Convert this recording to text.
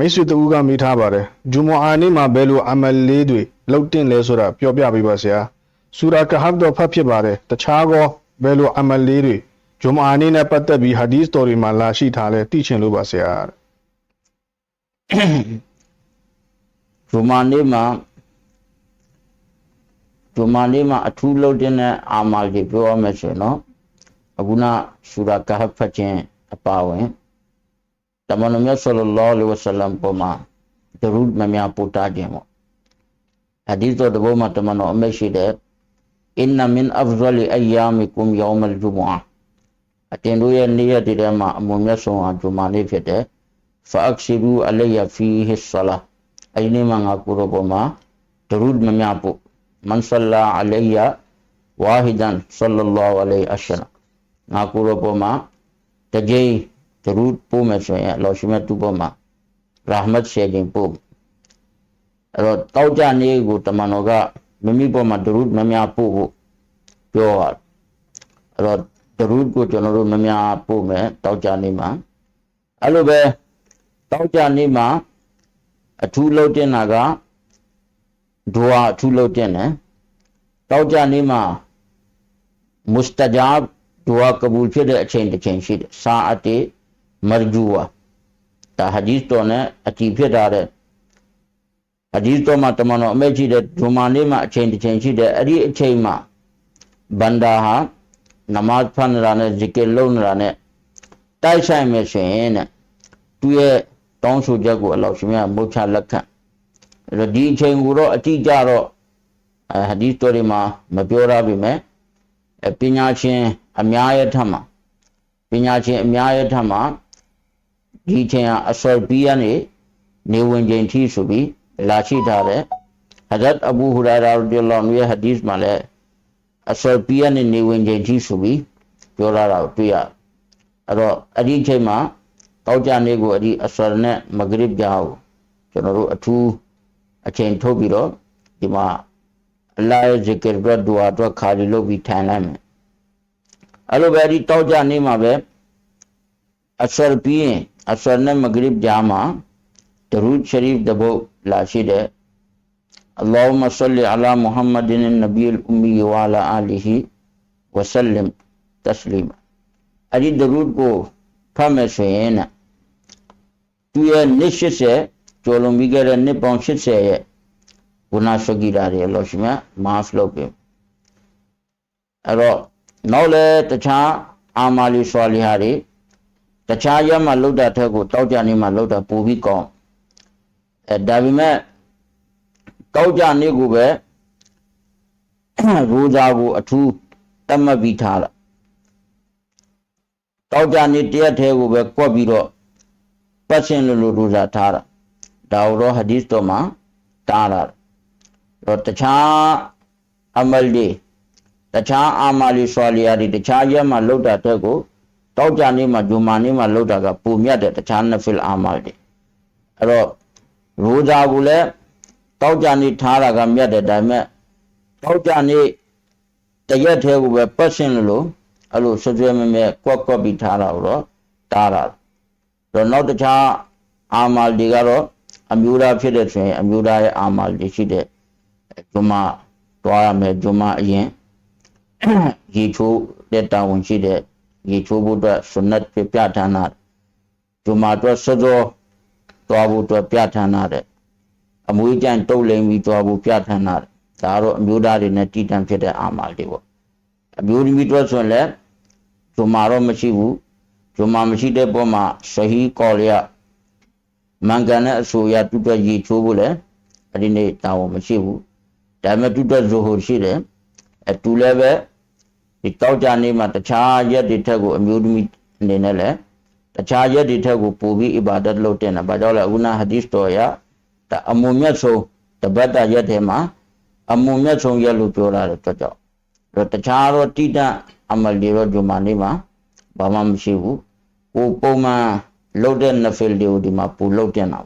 မိတ်ဆွေတူကမိထားပါတယ်ဂျူမအာနေ့မှာဘယ်လိုအမလ်လေးတွေလောက်တင်လဲဆိုတာပြောပြပေးပါဆရာဆူရာကဟပ်တော့ဖတ်ဖြစ်ပါတယ်တခြားကောဘယ်လိုအမလ်လေးတွေဂျူမအာနေ့နဲ့ပတ်သက်ပြီးဟာဒီစ်တော်တွေမှာလာရှိထားလဲသိချင်လို့ပါဆရာဂျူမာနေ့မှာဂျူမာနေ့မှာအထူးလုပ်တဲ့အာမာတွေပြောရမယ်ဆိုရင်နော်အခုနဆူရာကဟ်ဖတ်ခြင်းအပါဝင် တမန်တော်မြတ်ဆလ္လာလဟ်အလိုင်းဝါဆလမ်ပေါ်မှာဒရုဒ်မများပို့တာခြင်းပေါ့ဟာဒီတော်တဘောမှာတမန်တော်အမိတ်ရှိတဲ့ inna min afdali ayyamikum yawm al-jumu'ah အတင်တို့ရဲ့နေ့ရက်တွေထဲမှာအမွန်မြတ်ဆုံးဟာဂျူမာနေ့ဖြစ်တယ် fa aksiru alayya fihi salah အဲ့ဒီနေ့မှာငါကိုရောပေါ်မှာဒရုဒ်မများပို့မန်ဆလာအလိုင်ယာဝါဟီဒန်ဆလ္လာလာဟူအလိုင်အရှလငါကိုရောပေါ်မှာတကြိမ် ဒရုဒ်ပို့မယ်ဆိုရင်အလောရှိမြတ်သူပေါ်မှာရာဟမတ်ရှေခြင်းပို့အဲ့တော့တောက်ကြနေ့ကိုတမန်တော်ကမိမိပေါ်မှာဒရုဒ်မများပို့ဖို့ပြောတာအဲ့တော့ဒရုဒ်ကိုကျွန်တော်တို့မများပို့မယ်တောက်ကြနေ့မှာအဲ့လိုပဲတောက်ကြနေ့မှာအထူးလုပ်တင်တာကဒွါအထူးလုပ်တင်တယ်တောက်ကြနေ့မှာမုစတဂျာဘ်ဒွါကဘူလ်ဖြစ်တဲ့အချိန်တစ်ချိန်ရှိတယ်စာအတေ မရဂျူဝါဒါဟာဒီသ်တော်နဲ့အတီဖြစ်တာတဲ့ဟာဒီသ်တော်မှာတမန်တော်အမိတ်ရှိတဲ့ဒွမာနေ့မှာအချိန်တစ်ချိန်ရှိတယ်အဲ့ဒီအချိန်မှာဘန္ဒါဟာနမတ်ဖန်ရာနဲ့ဇီကီလုံရာနဲ့တိုက်ဆိုင်မယ်ဆိုရင်တဲ့သူရဲ့တောင်းဆိုချက်ကိုအလောရှင်မြတ်မုတ်ချလက်ခံအဲ့တော့ဒီအချိန်ကိုတော့အတိအကျတော့အဲဟာဒီသ်တော်တွေမှာမပြောရပါမယ်အပညာရှင်အများရဲ့ထက်မှာပညာရှင်အများရဲ့ထက်မှာ ဒီအချိန်ဟာအဆော်ဘီယာနေနေဝင်ချိန်ထိဆိုပြီးလာရှိထားတဲ့ဟဇတ်အဘူဟူရာရာရဒီလောန်ရဲ့ဟာဒီသ်မှာလည်းအဆော်ဘီယာနေနေဝင်ချိန်ထိဆိုပြီးပြောရတာကိုတွေ့ရအဲ့တော့အဲ့ဒီအချိန်မှာတောက်ကြနေ့ကိုအဲ့ဒီအဆရနဲ့မဂရစ်ကြားကိုကျွန်တော်တို့အထူးအချိန်ထုတ်ပြီးတော့ဒီမှာအလာရဲ့ဇီကရ်ဘတ်ဒူအာတော့ခါလီလုပ်ပြီးထိုင်လိုက်မယ်အဲ့လိုပဲဒီတောက်ကြနေ့မှာပဲအဆရပြီးရင် असर ने मगरिब जामा दरूद शरीफ दबो लाशिद है अल्लाहुम्मा सल्लि अला मुहम्मदिन नबील उम्मी वाला आलिही वसल्लम तस्लीम अजी दरूद को फम से ना तू यह निश्चित से चोलों भी कह रहे निपौषित से है गुना शगी ला रही है लोश में माफ लो पे अरो नौले तछा आमाली सवालिहारी တဲ့နှစ်ပေါင်း80ရဲ့ဝနာရှဂီရာတွေလို့ရှိမှမာဖလုပ်ပြီအဲ့တော့နောက်လဲတခြားအာမာလီဆွာလီဟာတွေတခြားရက်မှလှုပ်တာထက်ကိုတောက်ကြနေမှလှုပ်တာပိုပြီးကောင်းအဲဒါပေမဲ့တောက်ကြနေကိုပဲရိုးသားကိုအထူးတတ်မှတ်ပြီးထားတာတောက်ကြနေတရက်သေးကိုပဲကွက်ပြီးတော့ပတ်စင်လိုလိုဒူစားထားတာဒါတော့ဟာဒီသ်တော်မှာတားတာတော့တခြားအမလ်တွေတခြားအာမလီဆွာလီယာတွေတခြားရက်မှာလောက်တာတဲ့ကို တောက်ကြနေမှာဂျူမာနေမှာလောက်တာကပူမြတ်တဲ့တခြားနဖီလ်အာမလ်တွေအဲ့တော့ရိုဇာကိုလည်းတောက်ကြနေထားတာကမြတ်တယ်ဒါပေမဲ့တောက်ကြနေတရက်သေးကိုပဲပတ်စင်လိုလိုအဲ့လိုဆွဆွဲမဲမဲကွက်ကွက်ပြီးထားတာကိုတော့တားတာတော့နောက်တခြားအာမာလ်တွေကတော့အမျိုးသားဖြစ်တဲ့ဆိုရင်အမျိုးသားရဲ့အာမာလ်တွေရှိတဲ့ဂျွမတွားရမယ်ဂျွမအရင်ရေချိုးတဲ့တာဝန်ရှိတဲ့ ရေချိုးဖို့အတွက်ဆွနတ်ပြပြဌာန်းတာဂျွမအတွက်စောစောတွားဖို့အတွက်ပြဌာန်းတာတဲ့အမွေးကြံတုတ်လိမ်ပြီးတွားဖို့ပြဌာန်းတာဒါကတော့အမျိုးသားတွေနဲ့တည်တံ့ဖြစ်တဲ့အာမာလ်တွေပေါ့အမျိုးသမီးတို့ဆိုရင်လည်းဂျုမာတော့မရှိဘူးဂျုမာမရှိတဲ့ပုံမှာဆဟီကောလျာမန်ကန်နဲ့အဆိုရတူတွက်ရေချိုးဖို့လည်းအဲ့ဒီနေ့တာဝန်မရှိဘူးဒါပေမဲ့တူတွက်ဇိုဟိုရှိတယ်အတူလည်းပဲ ဒီတောက်ကြနေမှာတခြားရက်တွေထက်ကိုအမျိုးသမီးအနေနဲ့လည်းတခြားရက်တွေထက်ကိုပိုပြီးအီဘာဒတ်လုပ်တင်တယ်ဘာကြောင့်လဲအခုနဟာဒီသ်တော်ရဒါအမုံမြတ်ဆုံးတပတ်တာရက်ထဲမှာအမုံမြတ်ဆုံးရက်လို့ပြောတာတဲ့အတွက်ကြောင့်တော့တခြားတော့တိတအမလီရောဂျူမာနေမှာဘာမှမရှိဘူးကိုပုံမှန်လုတ်တဲ့နဖီလ်တွေကိုဒီမှာပူလုတ်တင်တာ